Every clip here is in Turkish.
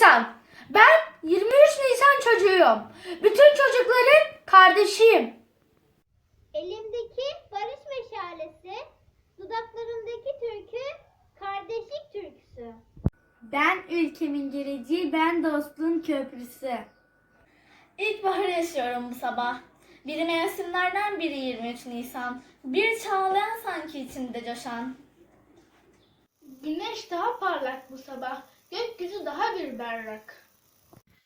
23 Nisan. Ben 23 Nisan çocuğuyum. Bütün çocukların kardeşiyim. Elimdeki barış meşalesi, dudaklarımdaki türkü kardeşlik türküsü. Ben ülkemin geleceği, ben dostluğun köprüsü. İlkbaharı yaşıyorum bu sabah. Biri mevsimlerden biri 23 Nisan. Bir çağlayan sanki içimde coşan. Güneş daha parlak bu sabah. Gökyüzü daha bir berrak.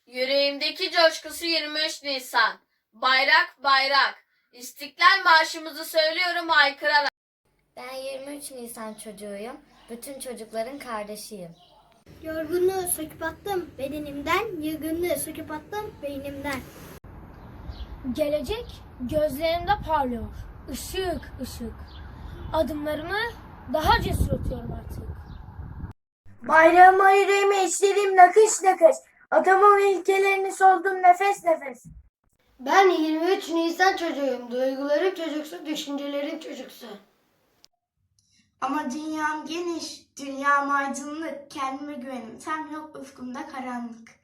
Yüreğimdeki coşkusu 23 Nisan. Bayrak bayrak. İstiklal Marşımızı söylüyorum haykırarak. Ben 23 Nisan çocuğuyum. Bütün çocukların kardeşiyim. Yorgunluğu söküp attım bedenimden, yılgınlığı söküp attım beynimden. Gelecek gözlerimde parlıyor. Işık ışık. Adımlarımı daha cesur atıyorum artık. Bayrağıma yüreğime işlediğim nakış nakış. Atamın ilkelerini soldum nefes nefes. Ben 23 Nisan çocuğuyum. Duygularım çocuksu, düşüncelerim çocuksu. Ama dünyam geniş, dünyam aydınlık, kendime güvenim tam yok ufkumda karanlık.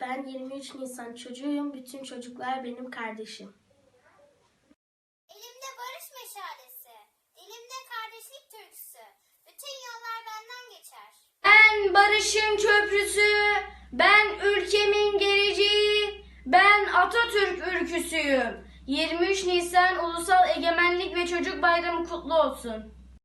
Ben 23 Nisan çocuğuyum. Bütün çocuklar benim kardeşim. Elimde barış meşalesi, dilimde kardeşlik türküsü. Bütün yollar barışın köprüsü, ben ülkemin geleceği, ben Atatürk ülküsüyüm. 23 Nisan Ulusal Egemenlik ve Çocuk Bayramı kutlu olsun.